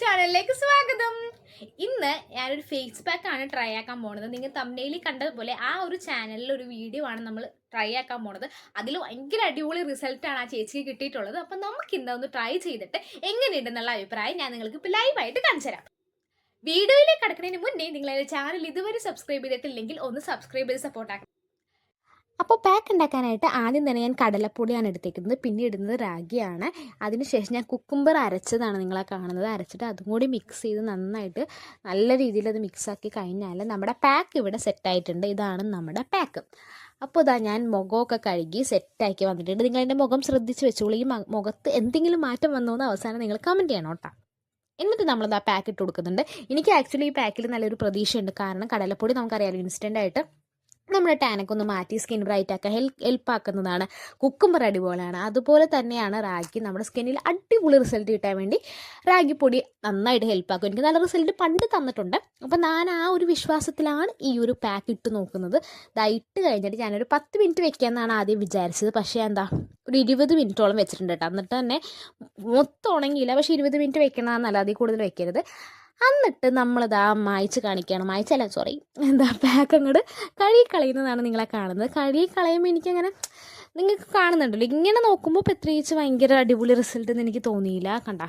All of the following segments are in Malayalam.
ചാനലിലേക്ക് സ്വാഗതം. ഇന്ന് ഞാനൊരു ഫേസ് പാക്ക് ആണ് ട്രൈ ആക്കാൻ പോണത്. നിങ്ങൾ തമ്മിലിൽ കണ്ടതുപോലെ ആ ഒരു ചാനലിൽ ഒരു വീഡിയോ ആണ് നമ്മൾ ട്രൈ ആക്കാൻ പോണത്. അതിൽ ഭയങ്കര അടിപൊളി റിസൾട്ടാണ് ആ ചേച്ചിക്ക് കിട്ടിയിട്ടുള്ളത്. അപ്പം നമുക്ക് ഇന്ന് ഒന്ന് ട്രൈ ചെയ്തിട്ട് എങ്ങനെയുണ്ടെന്നുള്ള അഭിപ്രായം ഞാൻ നിങ്ങൾക്ക് ഇപ്പോൾ ലൈവായിട്ട് കാണിച്ചു തരാം. വീഡിയോയിലേക്ക് കടക്കുന്നതിന് മുന്നേ നിങ്ങൾ ചാനൽ ഇതുവരെ സബ്സ്ക്രൈബ് ചെയ്തിട്ടില്ലെങ്കിൽ ഒന്ന് സബ്സ്ക്രൈബ് ചെയ്ത് സപ്പോർട്ട് ആക്കണം. അപ്പോൾ പാക്ക് ഉണ്ടാക്കാനായിട്ട് ആദ്യം തന്നെ ഞാൻ കടലപ്പൊടിയാണ് എടുത്തേക്കുന്നത്. പിന്നെ ഇടുന്നത് റാഗിയാണ്. അതിനുശേഷം ഞാൻ കുക്കുംബർ അരച്ചതാണ് നിങ്ങളെ കാണുന്നത്. അരച്ചിട്ട് അതും കൂടി മിക്സ് ചെയ്ത് നന്നായിട്ട് നല്ല രീതിയിൽ അത് മിക്സാക്കി കഴിഞ്ഞാൽ നമ്മുടെ പാക്ക് ഇവിടെ സെറ്റായിട്ടുണ്ട് ഇതാണ് നമ്മുടെ പാക്ക് അപ്പോൾ ഇതാ ഞാൻ മുഖമൊക്കെ കഴുകി സെറ്റാക്കി വന്നിട്ടുണ്ട്. നിങ്ങൾ എന്റെ മുഖം ശ്രദ്ധിച്ച് വെച്ചോളൂ. ഈ മുഖത്ത് എന്തെങ്കിലും മാറ്റം വന്നോ എന്ന് അവസാനം നിങ്ങൾ കമന്റ് ചെയ്യണം കേട്ടോ. എന്നിട്ട് നമ്മളത് ആ പാക്ക് ഇട്ട് കൊടുക്കുന്നുണ്ട്. എനിക്ക് ആക്ച്വലി ഈ പാക്കിൽ നല്ലൊരു പ്രതീക്ഷയുണ്ട്. കാരണം കടലപ്പൊടി നമുക്കറിയാമല്ലോ ഇൻസ്റ്റന്റ് ആയിട്ട് നമ്മുടെ ടാനൊക്കെ ഒന്ന് മാറ്റി സ്കിൻ ബ്രൈറ്റ് ആക്കാൻ ഹെൽപ്പ് ഹെൽപ്പ് ആക്കുന്നതാണ് കുക്കുംബർ അടിപൊളിയാണ്. അതുപോലെ തന്നെയാണ് റാഗി നമ്മുടെ സ്കിന്നിൽ അടിപൊളി റിസൾട്ട് കിട്ടാൻ വേണ്ടി റാഗി പൊടി നന്നായിട്ട് ഹെൽപ്പ് ആക്കും എനിക്ക് നല്ല റിസൾട്ട് പണ്ട് തന്നിട്ടുണ്ട്. അപ്പം ഞാൻ ആ ഒരു വിശ്വാസത്തിലാണ് ഈ ഒരു പാക്ക് ഇട്ട് നോക്കുന്നത്. ഇതായിട്ട് കഴിഞ്ഞിട്ട് ഞാനൊരു പത്ത് മിനിറ്റ് വെക്കാമെന്നാണ് ആദ്യം വിചാരിച്ചത്. പക്ഷേ എന്താ ഒരു ഇരുപത് മിനിറ്റോളം വെച്ചിട്ടുണ്ട് കേട്ടോ. എന്നിട്ട് തന്നെ മൊത്തം ഉണങ്ങിയില്ല. പക്ഷേ ഇരുപത് മിനിറ്റ് വെക്കണമെന്നല്ല നല്ല അതിൽ കൂടുതൽ വെക്കരുത്. എന്നിട്ട് നമ്മളിതാ മായ്ച്ച് കാണിക്കുകയാണ് മായ്ച്ചല്ല സോറി എന്താ പാക്ക് അങ്ങോട്ട് കഴുകി കളയുന്നതാണ് നിങ്ങളെ കാണുന്നത്. കഴുകി കളയുമ്പോൾ എനിക്കങ്ങനെ നിങ്ങൾക്ക് കാണുന്നുണ്ടല്ലോ. ഇങ്ങനെ നോക്കുമ്പോൾ പ്രത്യേകിച്ച് ഭയങ്കര അടിപൊളി റിസൾട്ട് എന്ന് എനിക്ക് തോന്നിയില്ല. കണ്ട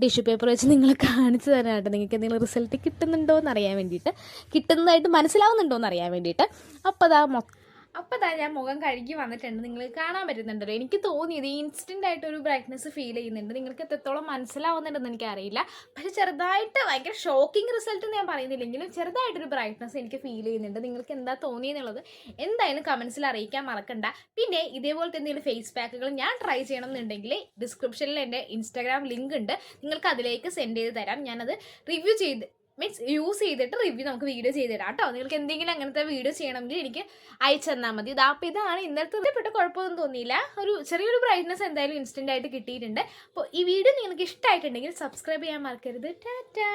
ടിഷ്യൂ പേപ്പർ വെച്ച് നിങ്ങൾ കാണിച്ചു തരാനായിട്ട് നിങ്ങൾക്ക് എന്തെങ്കിലും റിസൾട്ട് കിട്ടുന്നുണ്ടോ എന്ന് അറിയാൻ വേണ്ടിയിട്ട്. കിട്ടുന്നതായിട്ട് മനസ്സിലാവുന്നുണ്ടോ എന്ന് അറിയാൻ വേണ്ടിയിട്ട്. അപ്പോൾ അതാ മൊത്തം അപ്പോൾ തന്നെ ഞാൻ മുഖം കഴുകി വന്നിട്ടുണ്ട്. നിങ്ങൾ കാണാൻ പറ്റുന്നുണ്ടല്ലോ. എനിക്ക് തോന്നിയത് ഇൻസ്റ്റന്റ് ആയിട്ട് ഒരു ബ്രൈറ്റ്നസ് ഫീൽ ചെയ്യുന്നുണ്ട്. നിങ്ങൾക്ക് എത്രത്തോളം മനസ്സിലാവുന്നുണ്ടെന്ന് എനിക്കറിയില്ല. പക്ഷേ ചെറുതായിട്ട് ഭയങ്കര ഷോക്കിംഗ് റിസൾട്ട് ഞാൻ പറയുന്നില്ലെങ്കിലും ചെറുതായിട്ടൊരു ബ്രൈറ്റ്നസ് എനിക്ക് ഫീൽ ചെയ്യുന്നുണ്ട്. നിങ്ങൾക്ക് എന്താ തോന്നിയെന്നുള്ളത് എന്തായാലും കമൻസിൽ അറിയിക്കാൻ മറക്കണ്ട. പിന്നെ ഇതേപോലത്തെ എന്തെങ്കിലും ഫേസ് പാക്കുകൾ ഞാൻ ട്രൈ ചെയ്യണം എന്നുണ്ടെങ്കിൽ ഡിസ്ക്രിപ്ഷനിൽ എന്റെ ഇൻസ്റ്റാഗ്രാം ലിങ്ക് ഉണ്ട്. നിങ്ങൾക്ക് അതിലേക്ക് സെൻഡ് ചെയ്ത് തരാം. ഞാനത് റിവ്യൂ ചെയ്ത് മീൻസ് യൂസ് ചെയ്തിട്ട് റിവ്യൂ നമുക്ക് വീഡിയോ ചെയ്ത് തരാം കേട്ടോ. നിങ്ങൾക്ക് എന്തെങ്കിലും അങ്ങനത്തെ വീഡിയോ ചെയ്യണമെങ്കിൽ എനിക്ക് അയച്ചു തന്നാൽ മതി. ഇതാ അപ്പോൾ ഇതാണ് ഇന്നലത്തെ ഇതിൽപ്പെട്ട കുഴപ്പമൊന്നും തോന്നിയില്ല. ഒരു ചെറിയൊരു ബ്രൈറ്റ്നസ് എന്തായാലും ഇൻസ്റ്റന്റ് ആയിട്ട് കിട്ടിയിട്ടുണ്ട്. അപ്പോൾ ഈ വീഡിയോ നിങ്ങൾക്ക് ഇഷ്ടമായിട്ടുണ്ടെങ്കിൽ സബ്സ്ക്രൈബ് ചെയ്യാൻ മറക്കരുത്. ടാറ്റാ.